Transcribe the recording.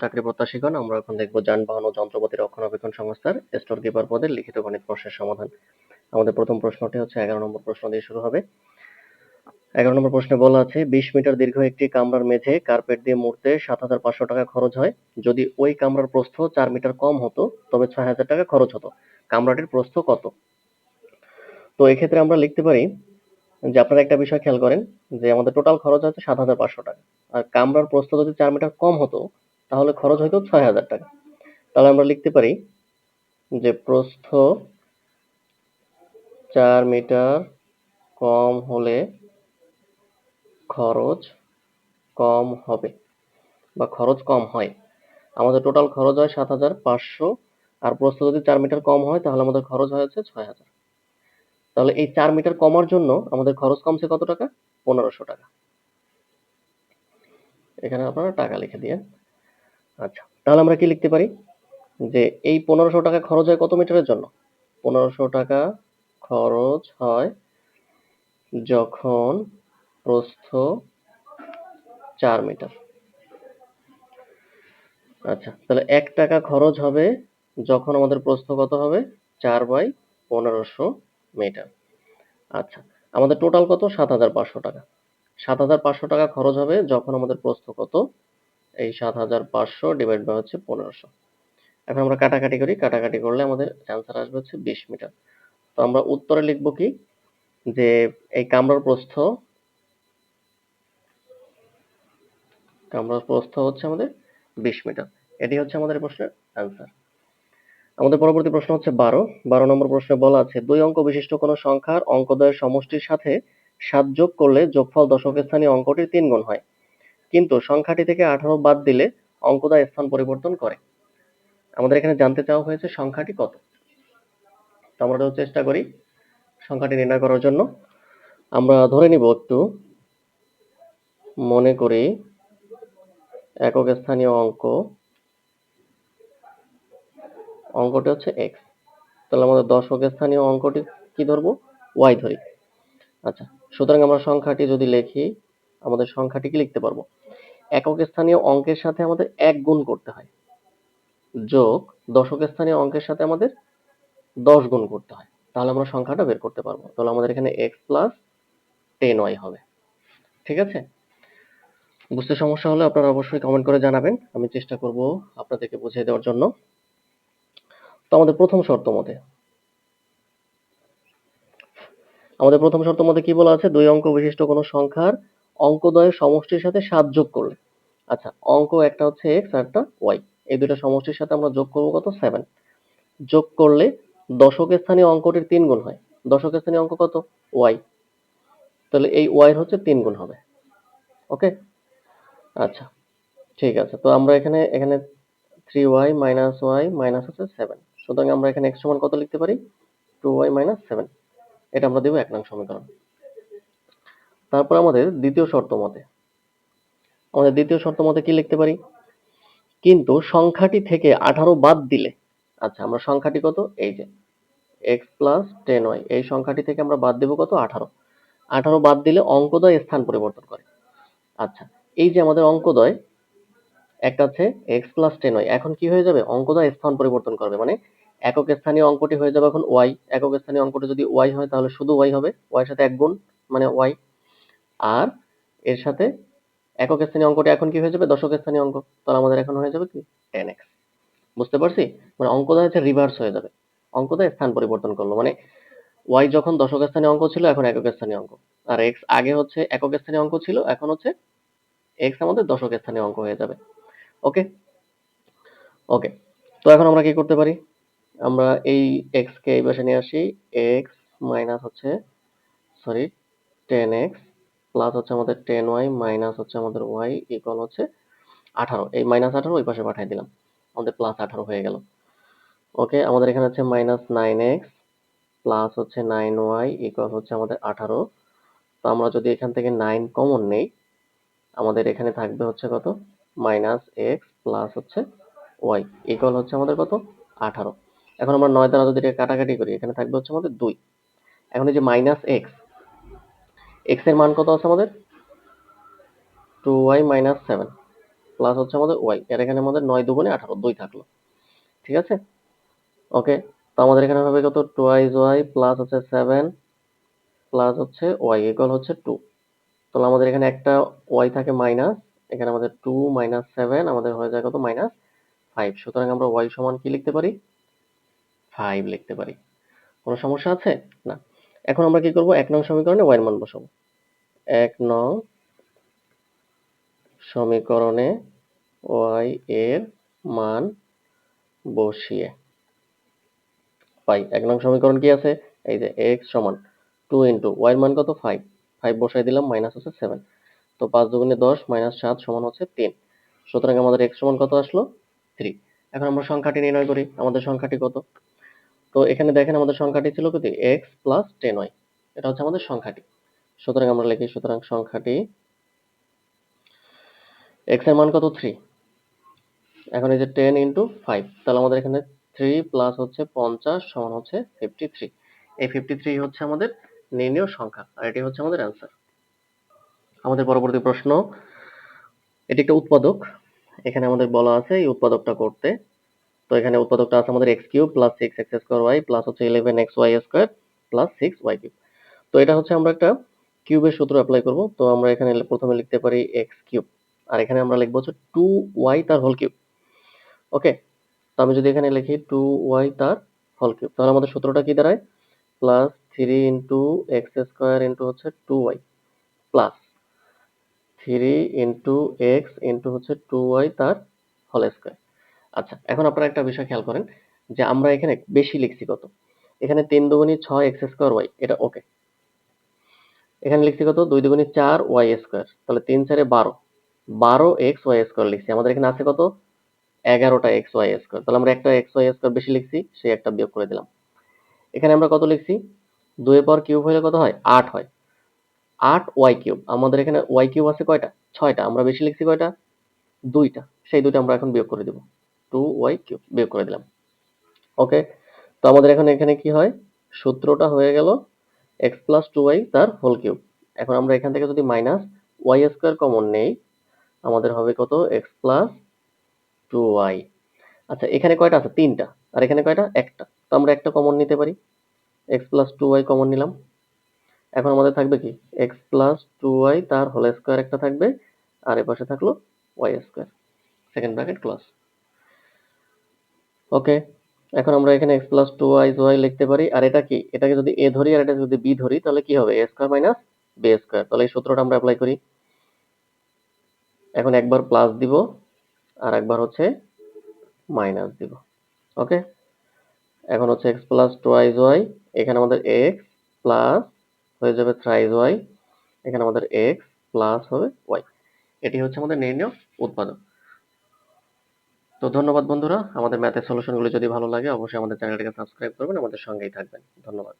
চাকরি প্রত্যাশীগণ আমরা এখন দেখব যানবাহন ও যন্ত্রপাতি রক্ষণাবেক্ষণ সংস্থার স্টোর কিপার পদের লিখিত গণিত প্রশ্নের সমাধান। আমাদের প্রথম প্রশ্নটি হচ্ছে, এগারো নম্বর প্রশ্ন দিয়ে শুরু হবে। এগারো নম্বর প্রশ্নে বলা আছে, বিশ মিটার দীর্ঘ একটি কামরার মেঝে কার্পেট দিয়ে মুড়তে সাত হাজার পাঁচশো টাকা খরচ হয়। যদি ওই কামরার প্রস্থ চার মিটার কম হতো, তবে ছয় হাজার টাকা খরচ হতো। কামরাটির প্রস্থ কত? তো এক্ষেত্রে আমরা লিখতে পারি যে, আপনারা একটা বিষয় খেয়াল করেন যে, আমাদের টোটাল খরচ হচ্ছে সাত হাজার পাঁচশো টাকা। আর কামরার প্রস্থ যদি চার মিটার কম হতো তাহলে খরচ হইতো ছয় হাজার টাকা। তাহলে আমরা লিখতে পারি যে প্রস্থ চার মিটার কম হলে খরচ কম হবে বা খরচ কম হয়। আমাদের টোটাল খরচ হয় সাত হাজার পাঁচশো আর প্রস্থ যদি চার মিটার কম হয় তাহলে আমাদের খরচ হয়েছে ছয় হাজার। তাহলে এই চার মিটার কমার জন্য আমাদের খরচ কমছে কত টাকা? পনেরোশো টাকা। এখানে আপনারা টাকা লিখে দিয়ে আচ্ছা তাহলে আমরা কি লিখতে পারি? যে এই পনেরোশো টাকা খরচ হয় কত মিটারের জন্য? পনেরোশো টাকা খরচ হয় যখন প্রস্থ চার মিটার। আচ্ছা তাহলে এক টাকা খরচ হবে যখন আমাদের প্রস্থ কত হবে? চার বাই পনেরোশো মিটার। আচ্ছা আমাদের টোটাল কত? সাত হাজার পাঁচশো টাকা। সাত হাজার পাঁচশো টাকা খরচ হবে যখন আমাদের প্রস্থ কত? এই সাত হাজার পাঁচশো ডিভাইড বাই হচ্ছে পনেরোশো। এখন আমরা কাটাকাটি করি, কাটাকাটি করলে আমাদের অ্যান্সার আসবে হচ্ছে বিশ মিটার। তো আমরা উত্তরে লিখব কি? যে এই কামরার প্রস্থ কামরার প্রস্থ হচ্ছে আমাদের বিশ মিটার। এটি হচ্ছে আমাদের প্রশ্নের অ্যান্সার আমাদের পরবর্তী প্রশ্ন হচ্ছে বারো। বারো নম্বর প্রশ্নে বলা আছে, দুই অঙ্ক বিশিষ্ট কোনো সংখ্যার অঙ্কদ্বয়ের সমষ্টির সাথে সাত যোগ করলে যোগফল দশকের স্থানীয় অঙ্কটির তিন গুণ হয়। কিন্তু সংখ্যাটি থেকে আঠারো বাদ দিলে অঙ্কদয় স্থান পরিবর্তন করে। আমাদের এখানে জানতে চাওয়া হয়েছে সংখ্যাটি কত। আমরা চেষ্টা করি সংখ্যাটি নির্ণয় করার জন্য। আমরা ধরে নিব একটু। মনে করি একক স্থানীয় অঙ্ক। অঙ্কটি হচ্ছে এক্স তাহলে আমাদের দশক স্থানীয় অঙ্কটি কি ধরবো? ওয়াই ধরি। আচ্ছা সুতরাং আমরা সংখ্যাটি যদি লিখি, আমাদের সংখ্যাটি কি লিখতে পারব? একক স্থানীয় অঙ্কের সাথে আমাদের এক গুণ করতে হয়। যোগ দশক স্থানীয় অঙ্কের সাথে আমাদের দশ গুণ করতে হয়। তাহলে আমরা সংখ্যাটা বের করতে পারব। তাহলে আমাদের এখানে এক্স প্লাস টেন ওয়াই হবে। ঠিক আছে? বুঝতে সমস্যা হলে আপনারা অবশ্যই কমেন্ট করে জানাবেন। আমি চেষ্টা করব আপনাদেরকে বুঝিয়ে দেওয়ার জন্য। তো আমাদের প্রথম শর্ত মতে। আমাদের প্রথম শর্ত মতে কি বলা আছে? দুই অঙ্ক বিশিষ্ট কোনো সংখ্যার অঙ্কদ্বয়ের সমষ্টির সাথে সাত যোগ করলে। আচ্ছা অঙ্ক একটা হচ্ছে এক্স আর একটা ওয়াই এই দুটো সমষ্টির সাথে আমরা যোগ করব কত? সেভেন যোগ করলে দশকের স্থানীয় অঙ্কটির তিন গুণ হয়। দশকের স্থানীয় অঙ্ক কত? ওয়াই তাহলে এই ওয়াই হচ্ছে তিন গুণ হবে। ওকে? আচ্ছা ঠিক আছে। তো আমরা এখানে এখানে three Y minus Y minus হচ্ছে সেভেন সুতরাং আমরা এখানে এক্স সমান কত লিখতে পারি? টু ওয়াই মাইনাস সেভেন এটা আমরা দেবো এক নং সমীকরণ। তারপর আমাদের দ্বিতীয় শর্ত মতে। আমাদের দ্বিতীয় শর্ত মতে কি লিখতে পারি? কিন্তু সংখ্যাটি থেকে আঠারো বাদ দিলে আচ্ছা আমরা সংখ্যাটি কত? এই যে এক্স প্লাস টেন ওয়াই এই সংখ্যাটি থেকে আমরা বাদ দেবো কত? আঠারো। আঠারো বাদ দিলে অঙ্কদ্বয় স্থান পরিবর্তন করে। আচ্ছা এই যে আমাদের অঙ্কদ্বয়, একটা হচ্ছে এক্স প্লাস টেন ওয়াই এখন কি হয়ে যাবে? অঙ্কদ্বয় স্থান পরিবর্তন করবে মানে একক স্থানীয় অঙ্কটি হয়ে যাবে এখন ওয়াই একক স্থানীয় অঙ্কটি যদি ওয়াই হয় তাহলে শুধু ওয়াই হবে? ওয়াই সাথে এক গুণ মানে ওয়াই আর এর সাথে একক স্থানীয় অঙ্কটি এখন কি হয়ে যাবে? দশক স্থানীয় অঙ্ক। তাহলে আমাদের এখন হয়ে যাবে কি? টেন এক্স বুঝতে পারছি? মানে অঙ্কটা হচ্ছে রিভার্স হয়ে যাবে। অঙ্কটা স্থান পরিবর্তন করল। মানে ওয়াই যখন দশক স্থানীয় অঙ্ক ছিল, এখন একক স্থানীয় অঙ্ক। আর এক্স আগে হচ্ছে একক স্থানীয় অঙ্ক ছিল, এখন হচ্ছে এক্স আমাদের দশক স্থানীয় অঙ্ক হয়ে যাবে। ওকে ওকে তো এখন আমরা কি করতে পারি? আমরা এই এক্স কে এই পাশে নিয়ে আসি। এক্স মাইনাস হচ্ছে সরি টেন এক্স প্লাস হচ্ছে আমাদের টেন ওয়াই মাইনাস হচ্ছে আমাদের ওয়াই ইকুয়াল হচ্ছে আঠারো। এই মাইনাস আঠারো ওই পাশে পাঠিয়ে দিলাম। আমাদের প্লাস আঠারো হয়ে গেল। ওকে আমাদের এখানে হচ্ছে মাইনাস নাইন এক্স প্লাস হচ্ছে নাইন ওয়াই ইকুয়াল হচ্ছে আমাদের আঠারো। তো আমরা যদি এখান থেকে নাইন কমন নেই, আমাদের এখানে থাকবে হচ্ছে কত? মাইনাস এক্স প্লাস হচ্ছে ওয়াই ইকুয়াল হচ্ছে আমাদের কত? আঠারো। এখন আমরা নয় দ্বারা যদি কাটাকাটি করি, এখানে থাকবে হচ্ছে আমাদের দুই। এখন এই যে মাইনাস এক্স এক্সের মান কত আছে আমাদের? Two Y minus seven plus হচ্ছে আমাদের ওয়াই এর এখানে আমাদের নয় দুগুণে আঠারো, দুই থাকল। ঠিক আছে? ওকে তো আমাদের এখানে হবে কত? টোয়াইজ ওয়াই প্লাস হচ্ছে সেভেন প্লাস হচ্ছে ওয়াই ইকুয়াল হচ্ছে টু তাহলে আমাদের এখানে একটা ওয়াই থাকে মাইনাস এখানে আমাদের টু মাইনাস সেভেন আমাদের হয়ে যায় কত? মাইনাস ফাইভ সুতরাং আমরা ওয়াই সমান কি লিখতে পারি? ফাইভ লিখতে পারি। কোনো সমস্যা আছে? না। এখন আমরা কি করব? এক নং সমীকরণে ওয়াই মান বসাবো। এক নং সমীকরণে ওয়াই এর মান বসিয়ে। পাই, এক নং সমীকরণ কি আছে? এই যে এক্স সমান টু ইন্টু ওয়াই মান কত? ফাইভ ফাইভ বসাই দিলাম মাইনাস হচ্ছে সেভেন তো পাঁচ দুগুণে দশ মাইনাস সাত সমান হচ্ছে তিন। সুতরাং আমাদের এক্স সমান কত আসলো? থ্রি এখন আমরা সংখ্যাটি নির্ণয় করি, আমাদের সংখ্যাটি কত? তো এখানে দেখেন আমাদের সংখ্যাটি ছিল কত? এক্স প্লাস টেন ওয়াই এটা হচ্ছে আমাদের সংখ্যাটি। সুতরাং আমরা লিখি, সুতরাং সংখ্যাটি এক্সের মান কত? থ্রি এখন এই যে টেন ইন্টু ফাইভ তাহলে আমাদের এখানে থ্রি প্লাস হচ্ছে পঞ্চাশ সমান হচ্ছে ফিফটি থ্রি এই ফিফটি থ্রি হচ্ছে আমাদের নির্ণয় সংখ্যা, আর এটি হচ্ছে আমাদের অ্যান্সার আমাদের পরবর্তী প্রশ্ন, এটি একটা উৎপাদক। এখানে আমাদের বলা আছে এই উৎপাদকটা করতে। তো এখানে উৎপাদকটা আছে আমাদের X cube plus six X square Y plus হচ্ছে eleven X Y square plus six Y cube তো এটা হচ্ছে আমরা একটা কিউবের সূত্র অ্যাপ্লাই করব। তো আমরা এখানে প্রথমে লিখতে পারি এক্স কিউব। আর এখানে আমরা লিখব হচ্ছে টু ওয়াই তার হোল কিউব। ওকে তো আমি যদি এখানে লিখি টু ওয়াই তার হোল কিউব, তাহলে আমাদের সূত্রটা কি দাঁড়ায়? Plus three into X square into হচ্ছে two Y plus three into X into হচ্ছে টু ওয়াই তার হোল স্কোয়ার আচ্ছা এখন আপনারা একটা বিষয় খেয়াল করেন যে আমরা এখানে বেশি লিখছি কত? এখানে তিন দুগুণী ছয় এক্স স্কোয়ার ওয়াই এটা ওকে এখানে লিখছি কত? দুই দুগুণী চার ওয়াই স্কোয়ার। তাহলে তিন চারে বারো। বারো এক্স ওয়াই স্কোয়ার লিখছি। আমাদের এখানে আছে কত? এগারোটা এক্স ওয়াই স্কোয়ার। তাহলে আমরা একটা এক্স ওয়াই স্কোয়ার বেশি লিখছি, সেই একটা বিয়োগ করে দিলাম। এখানে আমরা কত লিখছি? দুই পর কিউব হলে কত হয়? আট হয়। আট ওয়াই কিউব। আমাদের এখানে ওয়াই কিউব আছে কয়টা? ছয়টা। আমরা বেশি লিখছি কয়টা? দুইটা। সেই দুইটা আমরা এখন বিয়োগ করে দিব। Two Y cube. বিয়োগ করে দিলাম। ওকে? তো আমাদের এখন এখানে কি হয়? সূত্রটা হয়ে গেল এক্স প্লাস টু ওয়াই তার হোল কিউব এখন আমরা এখান থেকে যদি মাইনাস ওয়াই স্কোয়ার কমন নেই, আমাদের হবে কত? এক্স প্লাস টু ওয়াই আচ্ছা এখানে কয়টা আছে? তিনটা। আর এখানে কয়টা? একটা। তো আমরা একটা কমন নিতে পারি। X plus two Y common নিলাম। এখন আমাদের থাকবে কি? এক্স প্লাস টু ওয়াই তার হোল স্কোয়ার একটা থাকবে, আর এ পাশে থাকল Y square second bracket class okay এখন আমরা এখানে X plus two Y Y লিখতে পারি। আর এটা কি? এটাকে যদি এ ধরি আর এটা যদি বি ধরি, তাহলে কি হবে? A square minus B square তাহলে এই সূত্রটা আমরা অ্যাপ্লাই করি। এখন একবার প্লাস দিব আর একবার হচ্ছে মাইনাস দিব। ওকে এখন হচ্ছে এক্স প্লাস টোয়াইজ ওয়াই এখানে আমাদের এক্স প্লাস হয়ে যাবে থ্রাইজ ওয়াই এখানে আমাদের এক্স প্লাস হবে ওয়াই এটি হচ্ছে আমাদের নির্ণয় উৎপাদক। তো ধন্যবাদ বন্ধুরা। আমাদের ম্যাথের সলিউশনগুলো যদি ভালো লাগে, অবশ্যই আমাদের চ্যানেলটাকে সাবস্ক্রাইব করবেন, আমাদের সঙ্গেই থাকবেন। ধন্যবাদ।